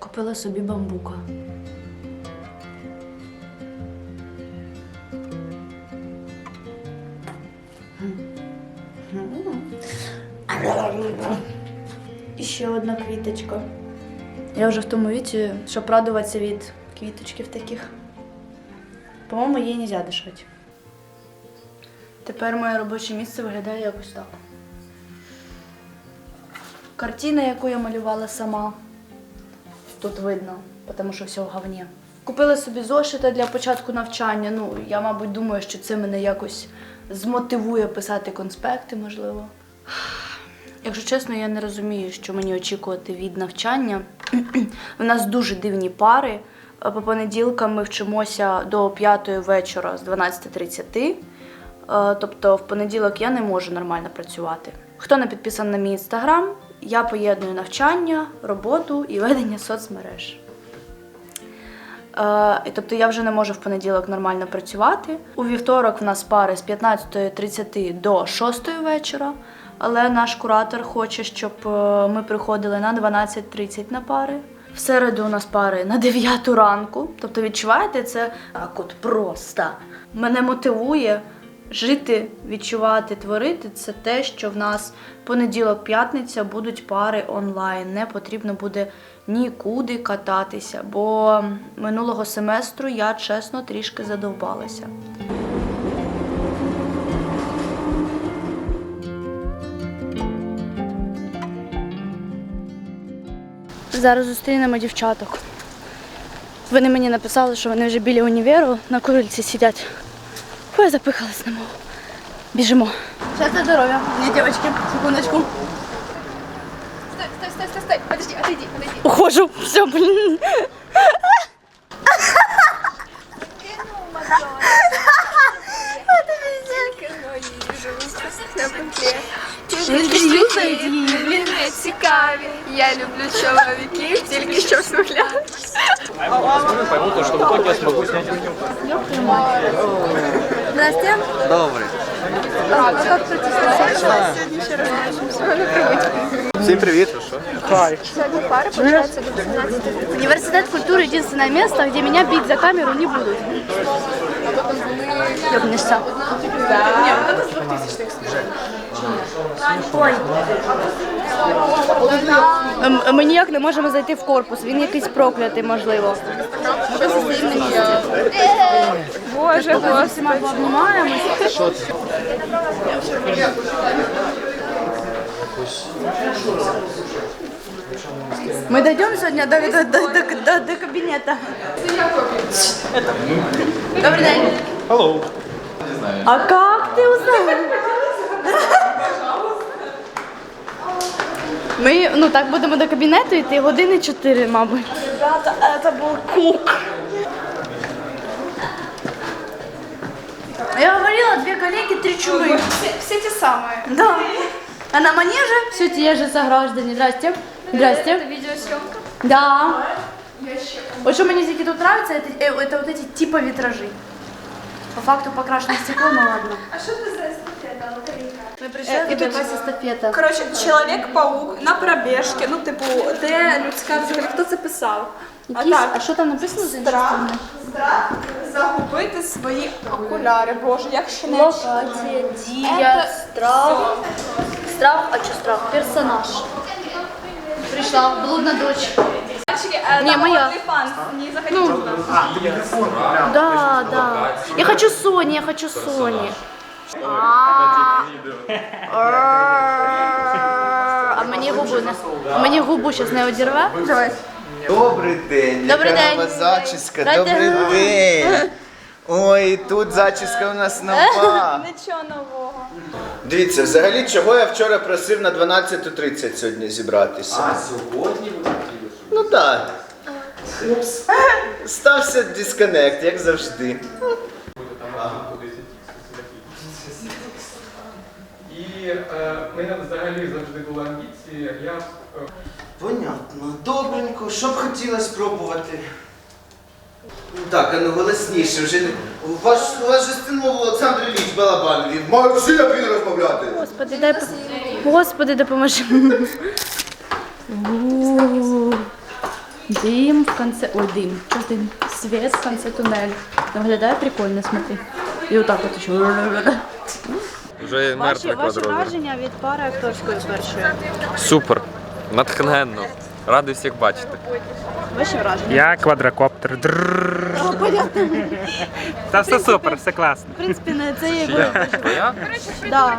Купила собі бамбука. І ще одна квіточка. Я вже в тому віці, щоб радуватися від квіточків таких. По-моєму, її не можна. Тепер моє робоче місце виглядає якось так. Картина, яку я малювала сама, тут видно, тому що все в говні. Купила собі зошита для початку навчання. Ну, я, мабуть, думаю, що це мене якось змотивує писати конспекти, можливо. Якщо чесно, я не розумію, що мені очікувати від навчання. У нас дуже дивні пари. По понеділкам ми вчимося до 5 вечора з 12.30. Е, Тобто в понеділок я не можу нормально працювати. Хто не підписаний на мій інстаграм, я поєдную навчання, роботу і ведення соцмереж. Е, тобто я вже не можу в понеділок нормально працювати. У вівторок в нас пари з 15.30 до 6 вечора, але наш куратор хоче, щоб е, ми приходили на 12.30 на пари. В середу у нас пари на 9 ранку. Тобто, відчуваєте, це так от просто. Мене мотивує жити, відчувати, творити. Це те, що в нас понеділок-п'ятниця будуть пари онлайн. Не потрібно буде нікуди кататися, бо минулого семестру я чесно трішки задовбалася. Зараз зустрінемо дівчаток. Вони мені написали, що вони вже біля універу на курильці сидять. Я запихалась на мову. Біжимо. Щастя, здоров'я. Ні, дівчатки, секундочку. Стой, стой, стой, стой, стой. Подожди, отойди, отойди. Ухожу. Все, блін. Блін, цікаві. Я люблю чоловіків, тільки що смугляють. поймут, что в итоге я смогу снять Настя, Добре. а как пройти Всім привіт. Сегодня пары, получается, до 18 Университет культуры единственное место, где меня бить за камеру не будут. Ёбнешься. Ой. М- Ми ніяк не можемо зайти в корпус, він якийсь проклятий, можливо. Боже, Ми всіма обнімаємось. Мы дойдем сегодня до, до, до, до, до, до кабинета. Добрый день. Hello. А как ты узнал? Ми ну так будемо до кабінету йти години чотири, мабуть. Ребята, це був кук. Я говорила, две коллеги, три чумы. все, все те самые. Да. А на манеже все те же сограждане. Здрасте. Здрасте. Это видеосъемка. Да. Вот что мне здесь тут нравится, это, э, это вот эти типа витражи. По факту покрашено стекло, ну ладно. А что это за эстафета, лотерейка? Мы пришли, тут якась естафета. Коротше, чоловік-паук на пробіжці, ну, типу, де людська взагалі, хто це писав? А Якісь- так, а що там написано з іншої страх, сторони? страх загубити свої окуляри. Боже, як ще не Локація, дія, страх. Страх, а що страх? Персонаж. Прийшла, блудна дочь. Не, моя. не заходіть. Ну, да, да. Я хочу Сони, я хочу Сони. А А мені губу не а мені губу зараз не одірве? Давай. Добрий день. Добрий Яка день. нова зачіска. Дайте. Добрий день. Ой, тут зачіска у нас нова. Нічого нового. Дивіться, взагалі, чого я вчора просив на 12.30 сьогодні зібратися. А сьогодні Ну так. Стався дисконект, як завжди. І е, в мене взагалі завжди були амбіції. Я е, Понятно. Добренько, що б хотіла спробувати? Так, а ну голосніше, вже не. У вас, у вас же стимул Олександр Ілліч Балабанові. Маю всі як він розмовляти. Господи, дай по- Господи, допоможи. У. Дим в конце... Ой, дим. Що дим? Свет в конце туннеля. Виглядає прикольно, смотри. І отак от ще. Вже Ваші, мертвий ваші враження від пари акторської першої. Супер. Натхненно. Радий всіх бачити. Ваші враження. Я квадрокоптер. Та все супер, все класно. В принципі, не це є Я? Твоя? Да.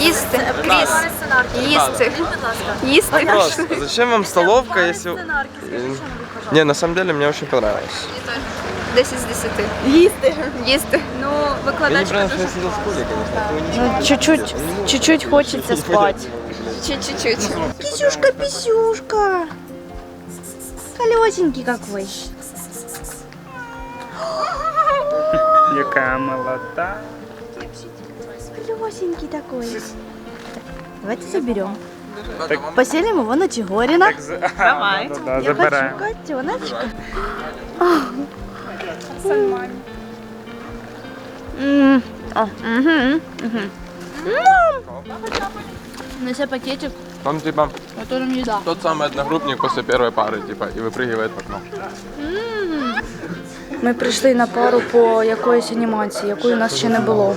Їсти. Кріс. Їсти. Їсти. Просто, зачем вам столовка, если... Не, на самом деле мне очень понравилось. 10 з 10. Їсти. Їсти. Ну, Я не викладачка правильно, что дуже я сидел в школе, конечно. этого не Ну, чуть-чуть, чуть-чуть хочеться спати. чуть-чуть. Писюшка, писюшка. Колесенький какой. Яка молода. Колесенький такой. Давайте заберем. Поселим его на Чигорина. Давай. Да, Я забираємо. хочу котеночка. М, а, мгм, мгм. Мам! Неся пакетик, Там типа в котором еда. тот самый одногруппник после первой пары, типа, и выпрыгивает в окно. Ми прийшли на пару по якоїсь анімації, якої у нас ще не було.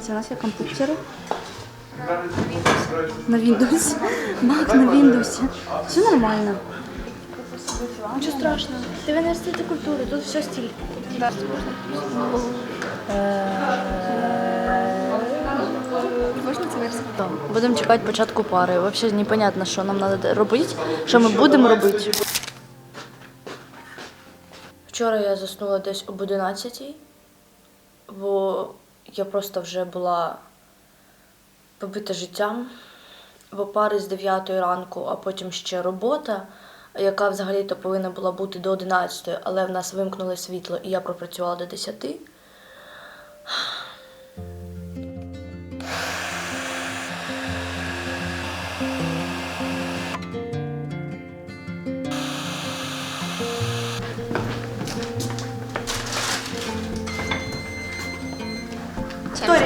Це у нас є комп'ютери. На Windows. Мак на Windows. Все нормально. Нічого страшного. Ти в університеті культури, тут все стиль. Можна це Будемо чекати початку пари. Взагалі непонятно, що нам треба робити, що ми будемо робити. Вчора я заснула десь об 11, бо я просто вже була побита життям, бо пари з 9 ранку, а потім ще робота, яка взагалі-то повинна була бути до 11, але в нас вимкнули світло і я пропрацювала до 10.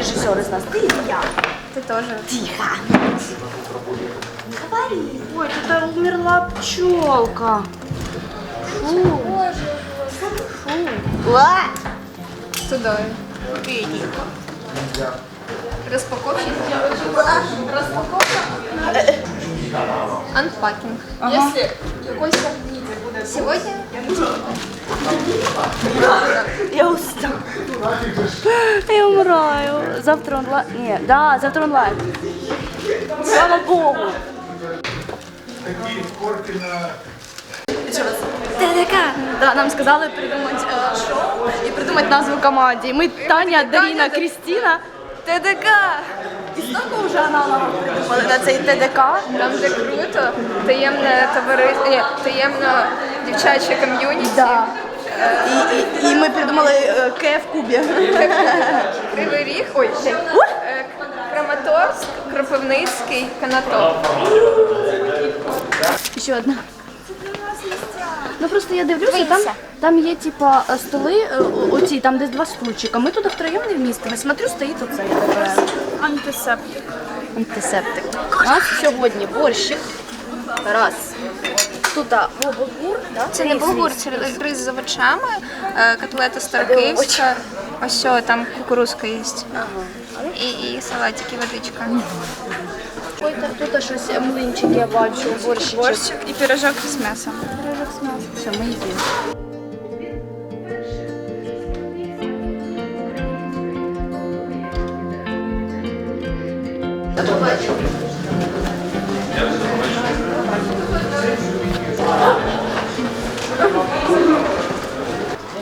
Хто режисер із нас? Ти і я. Ти теж. Ой, тут умерла пчелка. Фу. Фу. Ла. Туди. Бідненько. Розпаковщик. Розпаковка. Анпакінг. Якщо якось Сьогодні Я устала. Я умираю. Завтра онлайн. Ні, да, завтра онлайн. Слава Богу. Такі корки на ТДК. Да, нам сказали придумати е, шоу і придумати назву команді. Ми Таня, Даріна, Крістіна. ТДК. І стільки вже аналогів придумали на цей ТДК. там де круто, таємне товариство, таємно дівчаче ком'юніті. Да. І, і, і ми придумали е, К в кубі. Кривий Ріг, ой, ще, е, Краматорськ, Кропивницький, Канатоп. Ще одна. Ну просто я дивлюся, там, там є типа столи, е, о- оці, там десь два стульчика. Ми туди втроєм не вмістимо. Смотрю, стоїть оце. Я така, Антисептик. антисептик. У нас сьогодні борщик. Раз. Тут булгур, да? Це не булгур, це рис з овочами, е, котлета старокиївська, ось о, там кукурузка є. І, і салатики, водичка. Тут щось млинчики я бачу, борщик. Борщик і пірожок з м'ясом. Все, ми їдемо.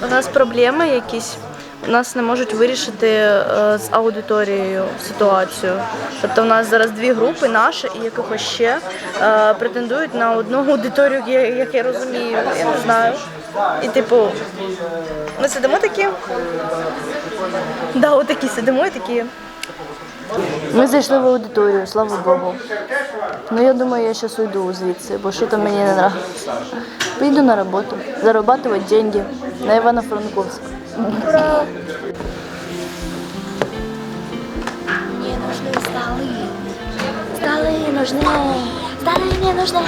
У нас проблеми якісь. у нас не можуть вирішити е, з аудиторією ситуацію. Тобто, у нас зараз дві групи, наша і якихось ще е, претендують на одну аудиторію, як я розумію. Я не знаю. І типу, ми сидимо такі. Да, отакі сидимо і такі. Ми зайшли в аудиторію, слава Богу. Ну я думаю, я зараз уйду звідси, бо що там мені не нравится. Поїду на роботу, зарабатывать деньги на Івано-Франковськ. Мне нужны столы. Столы нужны. Столы мне нужны.